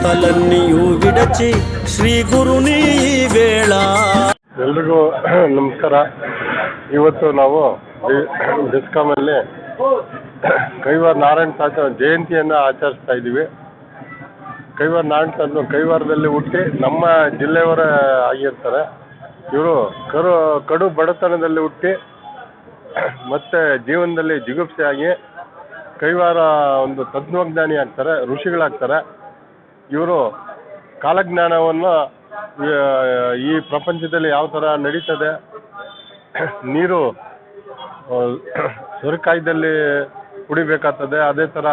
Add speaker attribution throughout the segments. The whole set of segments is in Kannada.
Speaker 1: చింతలన్నీయు విడచి శ్రీ గురుని వేళ
Speaker 2: ಎಲ್ರಿಗೂ ನಮಸ್ಕಾರ ಇವತ್ತು ನಾವು ಡಿಸ್ಕಾಮಲ್ಲಿ ಕೈವಾರ ನಾರಾಯಣ ತಾತ ಜಯಂತಿಯನ್ನು ಆಚರಿಸ್ತಾ ಇದ್ದೀವಿ ಕೈವಾರ ನಾರಾಯಣ ತಾತನು ಕೈವಾರದಲ್ಲಿ ಹುಟ್ಟಿ ನಮ್ಮ ಜಿಲ್ಲೆಯವರ ಆಗಿರ್ತಾರೆ ಇವರು ಕರು ಕಡು ಬಡತನದಲ್ಲಿ ಹುಟ್ಟಿ ಮತ್ತೆ ಜೀವನದಲ್ಲಿ ಜಿಗುಪ್ಸೆ ಆಗಿ ಕೈವಾರ ಒಂದು ತತ್ವಜ್ಞಾನಿ ಆಗ್ತಾರೆ ಋಷಿಗಳಾಗ್ತಾರೆ ಇವರು ಕಾಲಜ್ಞಾನವನ್ನು ಈ ಪ್ರಪಂಚದಲ್ಲಿ ಯಾವ ಥರ ನಡೀತದೆ, ನೀರು ಸುರಕಾಯ್ದಲ್ಲಿ ಕುಡಿಬೇಕಾಗ್ತದೆ, ಅದೇ ಥರ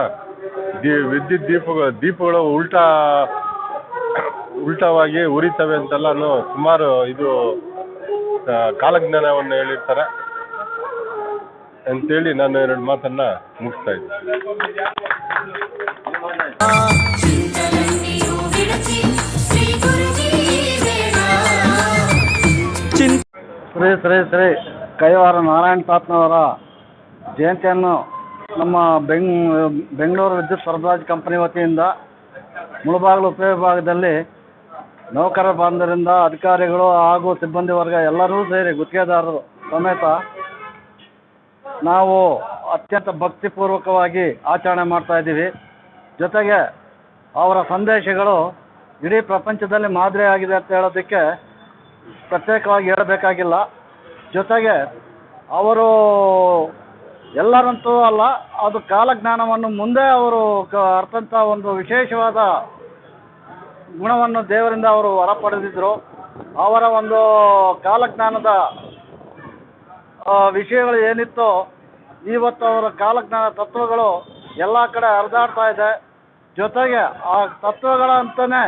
Speaker 2: ದಿ, ವಿದ್ಯುತ್ ದೀಪಗಳು ದೀಪಗಳು ಉಲ್ಟಾ, ಉಲ್ಟವಾಗಿ ಉರಿತವೆ ಅಂತೆಲ್ಲ ಸುಮಾರು ಇದು ಕಾಲಜ್ಞಾನವನ್ನು ಹೇಳಿರ್ತಾರೆ. ಅಂತೇಳಿ ನಾನು ಎರಡು ಮಾತನ್ನ ಮುಗಿಸ್ತಾ ಇದ್ದೀನಿ.
Speaker 3: ಶ್ರೀ ಶ್ರೀ ಶ್ರೀ ಕೈವಾರ ನಾರಾಯಣ ತಾತ್ನವರ ಜಯಂತಿಯನ್ನು ನಮ್ಮ ಬೆಂಗ್ ಬೆಂಗಳೂರು ವಿದ್ಯುತ್ ಸರಬರಾಜು ಕಂಪನಿ ವತಿಯಿಂದ ಮುಳಬಾಗಿಲು ಉಪವಿಭಾಗದಲ್ಲಿ ನೌಕರ ಬಾಂಧವರಿಂದ ಅಧಿಕಾರಿಗಳು ಹಾಗೂ ಸಿಬ್ಬಂದಿ ವರ್ಗ ಎಲ್ಲರೂ ಸೇರಿ ಗುತ್ತಿಗೆದಾರರು ಸಮೇತ ನಾವು ಅತ್ಯಂತ ಭಕ್ತಿಪೂರ್ವಕವಾಗಿ ಆಚರಣೆ ಮಾಡ್ತಾ ಇದ್ದೀವಿ. ಜೊತೆಗೆ ಅವರ ಸಂದೇಶಗಳು ಇಡೀ ಪ್ರಪಂಚದಲ್ಲಿ ಮಾದರಿಯಾಗಿದೆ ಅಂತ ಹೇಳೋದಕ್ಕೆ ಪ್ರತ್ಯೇಕವಾಗಿ ಹೇಳಬೇಕಾಗಿಲ್ಲ. ಜೊತೆಗೆ ಅವರು ಎಲ್ಲರಂತೂ ಅಲ್ಲ, ಅದು ಕಾಲಜ್ಞಾನವನ್ನು ಮುಂದೆ ಅವರು ಕ ಅರ್ಥಂಥ ಒಂದು ವಿಶೇಷವಾದ ಗುಣವನ್ನು ದೇವರಿಂದ ಅವರು ಹೊರ ಪಡೆದಿದ್ದರು ಅವರ ಒಂದು ಕಾಲಜ್ಞಾನದ ವಿಷಯಗಳು ಏನಿತ್ತೋ, ಇವತ್ತು ಅವರ ಕಾಲಜ್ಞಾನ ತತ್ವಗಳು ಎಲ್ಲ ಕಡೆ ಹರಿದಾಡ್ತಾ ಇದೆ. ಜೊತೆಗೆ ಆ ತತ್ವಗಳಂತಲೇ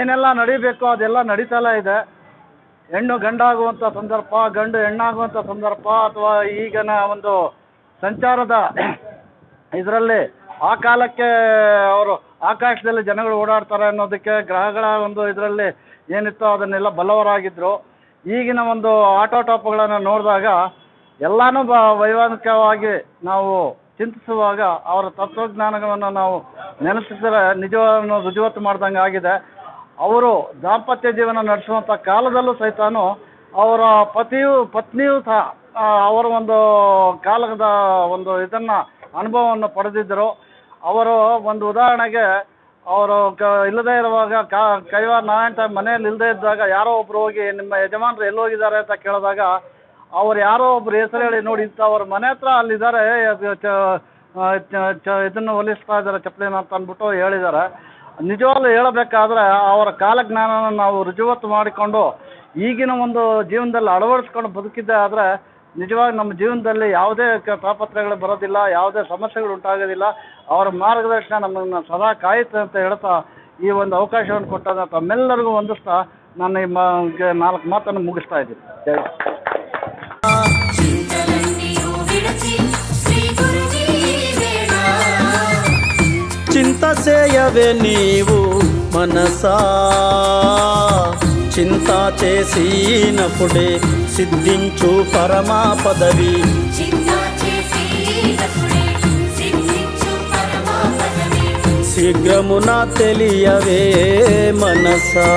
Speaker 3: ಏನೆಲ್ಲ ನಡಿಬೇಕು ಅದೆಲ್ಲ ನಡೀತಲೇ ಇದೆ. ಹೆಣ್ಣು ಗಂಡಾಗುವಂಥ ಸಂದರ್ಭ, ಗಂಡು ಹೆಣ್ಣಾಗುವಂಥ ಸಂದರ್ಭ ಅಥವಾ ಈಗಿನ ಒಂದು ಸಂಚಾರದ ಇದರಲ್ಲಿ ಆ ಕಾಲಕ್ಕೆ ಅವರು ಆಕಾಶದಲ್ಲಿ ಜನಗಳು ಓಡಾಡ್ತಾರೆ ಅನ್ನೋದಕ್ಕೆ ಗ್ರಹಗಳ ಒಂದು ಇದರಲ್ಲಿ ಏನಿತ್ತು ಅದನ್ನೆಲ್ಲ ಬಲ್ಲವರಾಗಿದ್ದರು ಈಗಿನ ಒಂದು ಆಟೋಟಾಪಗಳನ್ನು ನೋಡಿದಾಗ ಎಲ್ಲನೂ ಬ ವೈವಾಹಿಕವಾಗಿ ನಾವು ಚಿಂತಿಸುವಾಗ ಅವರ ತತ್ವಜ್ಞಾನಗಳನ್ನು ನಾವು ನೆನೆಸಿದರೆ ನಿಜವನ್ನು ರುಜುವತ್ತು ಮಾಡ್ದಂಗೆ ಆಗಿದೆ ಅವರು ದಾಂಪತ್ಯ ಜೀವನ ನಡೆಸುವಂಥ ಕಾಲದಲ್ಲೂ ಸಹಿತಾನು ಅವರ ಪತಿಯು, ಪತ್ನಿಯೂ ಸಹ ಅವರ ಒಂದು ಕಾಲದ ಒಂದು ಇದನ್ನು, ಅನುಭವವನ್ನು ಪಡೆದಿದ್ದರು. ಅವರು ಒಂದು ಉದಾಹರಣೆಗೆ, ಅವರು ಕ, ಇಲ್ಲದೇ ಇರುವಾಗ ಕೈವಾರ ನಾರಾಯಣ ಸಾಹೇಬ್ ಮನೆಯಲ್ಲಿ ಇಲ್ಲದೇ ಇದ್ದಾಗ ಯಾರೋ ಒಬ್ರು ಹೋಗಿ ನಿಮ್ಮ ಯಜಮಾನರು ಎಲ್ಲಿ ಹೋಗಿದ್ದಾರೆ ಅಂತ ಕೇಳಿದಾಗ, ಅವ್ರು ಯಾರೋ ಒಬ್ರು ಹೆಸರು ಹೇಳಿ ನೋಡಿ ಇಂಥ ಅವ್ರ ಮನೆ ಹತ್ರ ಅಲ್ಲಿದ್ದಾರೆ ಇದನ್ನು ಹೊಲಿಸ್ತಾ ಇದ್ದಾರೆ ಚಪ್ಪಲಿನ ಅಂತ ಅಂದ್ಬಿಟ್ಟು ಹೇಳಿದ್ದಾರೆ. ನಿಜವಾಗ್ಲೂ ಹೇಳಬೇಕಾದ್ರೆ ಅವರ ಕಾಲಜ್ಞಾನನ ನಾವು ರುಜುವತ್ತು ಮಾಡಿಕೊಂಡು ಈಗಿನ ಒಂದು ಜೀವನದಲ್ಲಿ ಅಳವಡಿಸ್ಕೊಂಡು ಬದುಕಿದ್ದೆ ಆದರೆ ನಿಜವಾಗಿ ನಮ್ಮ ಜೀವನದಲ್ಲಿ ಯಾವುದೇ ತಾಪತ್ರಯಗಳು ಬರೋದಿಲ್ಲ, ಯಾವುದೇ ಸಮಸ್ಯೆಗಳು ಉಂಟಾಗೋದಿಲ್ಲ. ಅವರ ಮಾರ್ಗದರ್ಶನ ನಮ್ಮನ್ನು ಸದಾ ಕಾಯುತ್ತೆ ಅಂತ ಹೇಳ್ತಾ ಈ ಒಂದು ಅವಕಾಶವನ್ನು ಕೊಟ್ಟಾಗ ತಮ್ಮೆಲ್ಲರಿಗೂ ವಂದಿಸ್ತಾ ನಾನು ಈ ಮಾ ನಾಲ್ಕು ಮಾತನ್ನು ಮುಗಿಸ್ತಾ ಇದ್ದೀನಿ.
Speaker 1: చేయవే నీవు మనసా. చింత చేసినప్పుడే సిద్ధించు పరమా పదవి.
Speaker 4: చింత చేసినప్పుడే సిద్ధించు పరమా పదవి.
Speaker 1: శీఘ్రమున తెలియవే మనసా.